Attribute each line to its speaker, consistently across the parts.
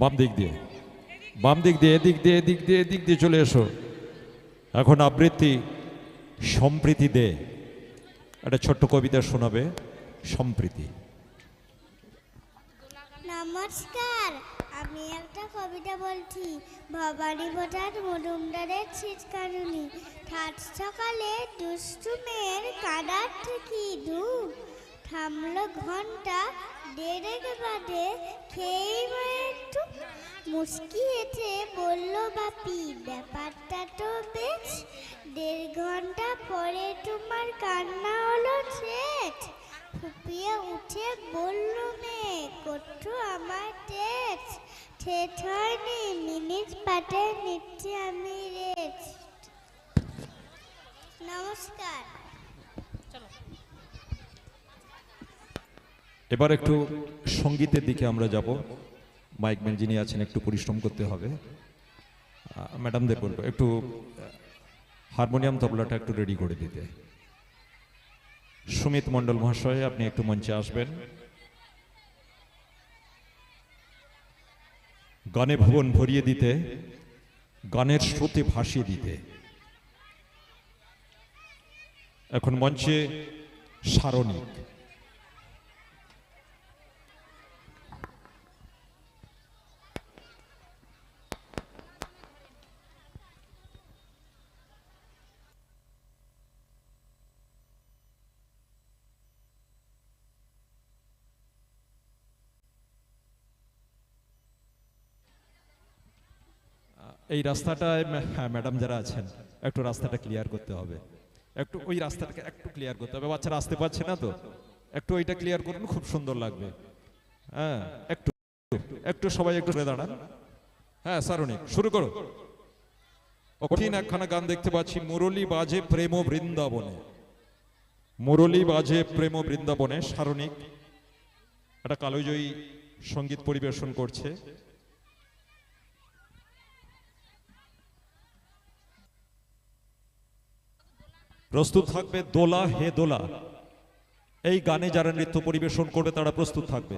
Speaker 1: বাম দিক দিয়ে, বাম দিক দিয়ে, এদিক দিয়ে এদিক দিয়ে এদিক দিয়ে চলে এসো। এখন আবৃত্তি সম্প্রীতি দে। একটা ছোট্ট কবিতা শোনাবে, সম্প্রীতি।
Speaker 2: নমস্কার, আমি একটা কবিতা বলছি। ভবানী ভোটার মজুমদারের ছিটকানুনি ঠাট সকালে দুষ্টু মেয়ের কাদার থেকে ধূপ। থামলো ঘণ্টা দেড়েক বাদে খেয়েই বয়ে একটু মুস্কি হেঁটে বলল, বাপি, ব্যাপারটা তো বেশ। দেড় ঘণ্টা পরে তোমার কান্না হলো শেষ ফুপিয়ে উঠে বলল, মেয়ে কটু আমার টেস্ট ঠেট হয়নি, মিনিট পাটে নিচ্ছি আমি রেস্ট। নমস্কার।
Speaker 1: এবার একটু সঙ্গীতের দিকে আমরা যাব। মাইকম্যান যিনি আছেন, একটু পরিশ্রম করতে হবে। ম্যাডামদের বলব একটু হারমোনিয়াম তবলাটা একটু রেডি করে দিতে। সুমিত মণ্ডল মহাশয়, আপনি একটু মঞ্চে আসবেন। গানে ভুবন ভরিয়ে দিতে, গানের স্রোতে ভাসিয়ে দিতে। এখন মঞ্চে সারণিক। এই রাস্তাটায় হ্যাঁ ম্যাডাম যারা আছেন, একটু রাস্তাটা ক্লিয়ার করতে হবে। একটু ওই রাস্তাটাকে একটু ক্লিয়ার করতে হবে। বাচ্চারা আসতে পারছে না তো? একটু ওইটা ক্লিয়ার করুন, খুব সুন্দর লাগবে। হ্যাঁ একটু একটু সবাই একটু দাঁড়ান। হ্যাঁ সারণিক শুরু করো। কঠিন একখানা গান দেখতে পাচ্ছি, মুরলী বাজে প্রেম বৃন্দাবনে। মুরলী বাজে প্রেম বৃন্দাবনে সারণিক একটা কালোজয়ী সংগীত পরিবেশন করছে। প্রস্তুত থাকবে দোলা হে দোলা। এই গানে যারা নৃত্য পরিবেশন করবে তারা প্রস্তুত থাকবে।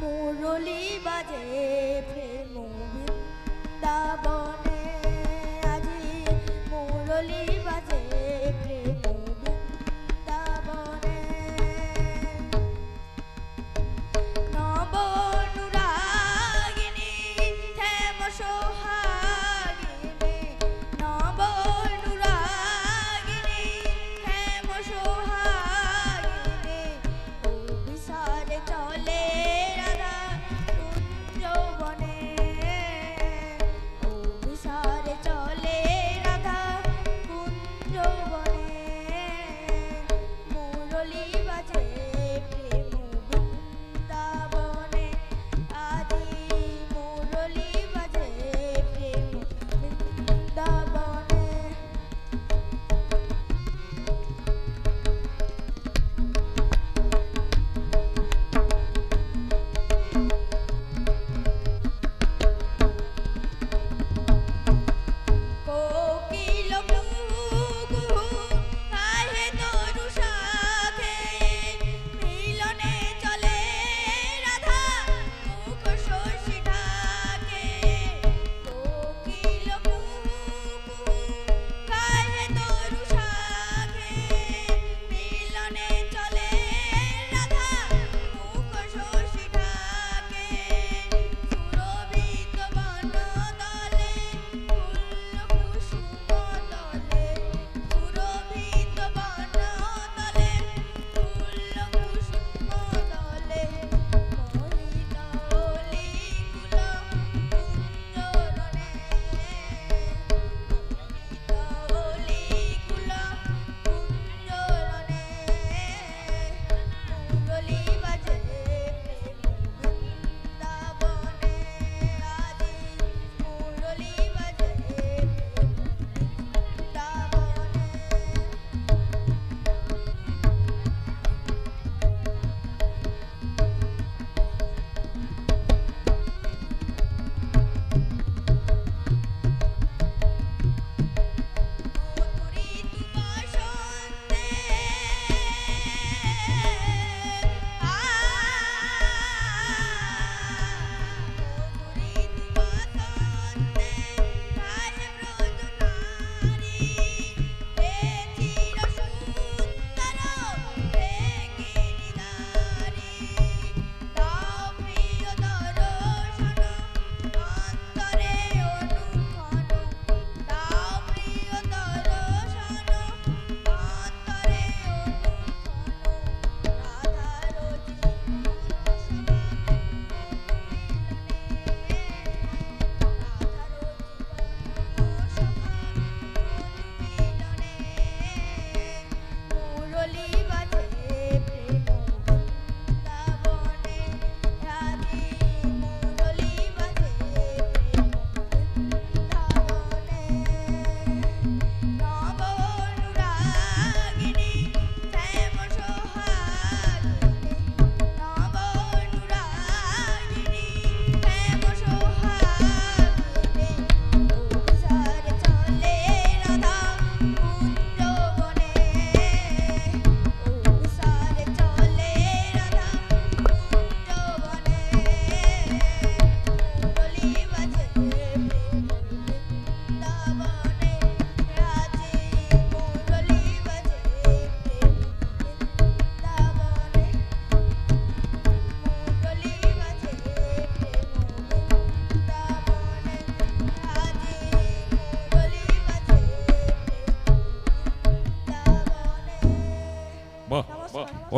Speaker 3: মুরলি বাজে প্রেম বৃন্দাবনে। আজি মুরলি বাজে প্রেম বৃন্দাবনে। নব অনুরাগিনী থেম সোহাগিনী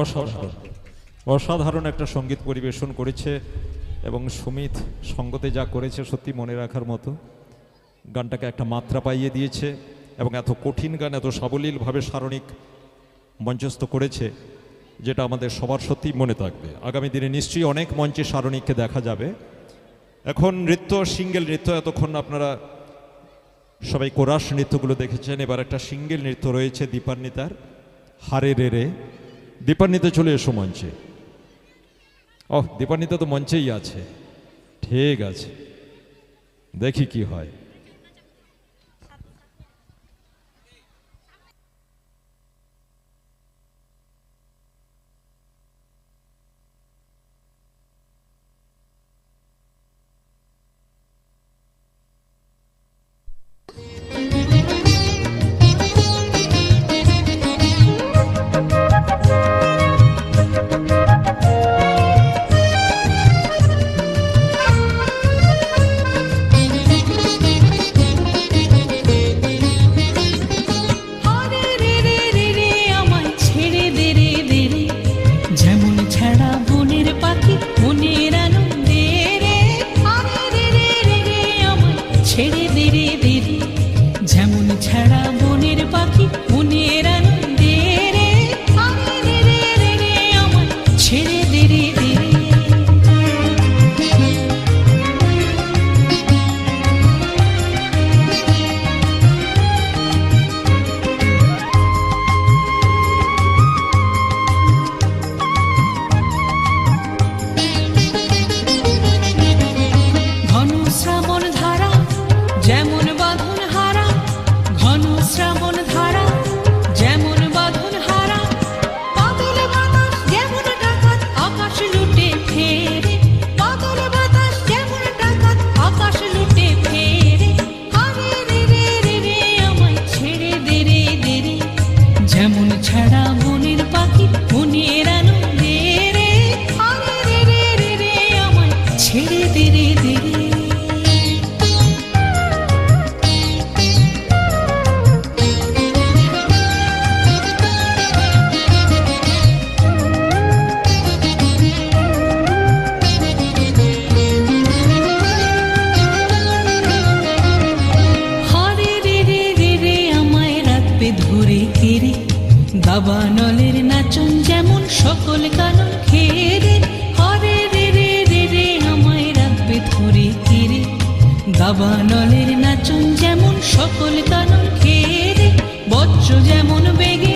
Speaker 4: অসাধারণ। অসাধারণ একটা সংগীত পরিবেশন করেছে এবং সুমিত সঙ্গতে যা করেছে সত্যি মনে রাখার মতো। গানটাকে একটা মাত্রা পাইয়ে দিয়েছে এবং এত কঠিন গান, এত সাবলীলভাবে সারণিক মঞ্চস্থ করেছে যেটা আমাদের সবার সত্যি মনে থাকবে। আগামী দিনে নিশ্চয়ই অনেক মঞ্চে সারণিককে দেখা যাবে। এখন নৃত্য, সিঙ্গেল নৃত্য, এতক্ষণ আপনারা সবাই কোরাস নৃত্যগুলো দেখেছেন। এবার একটা সিঙ্গেল নৃত্য রয়েছে দীপান্বিতার, হারে রে রে। দীপান্বিতা চলে এসো মঞ্চে। ও দীপান্বিতা তো মঞ্চেই আছে। ঠিক আছে। দেখি কি হয়।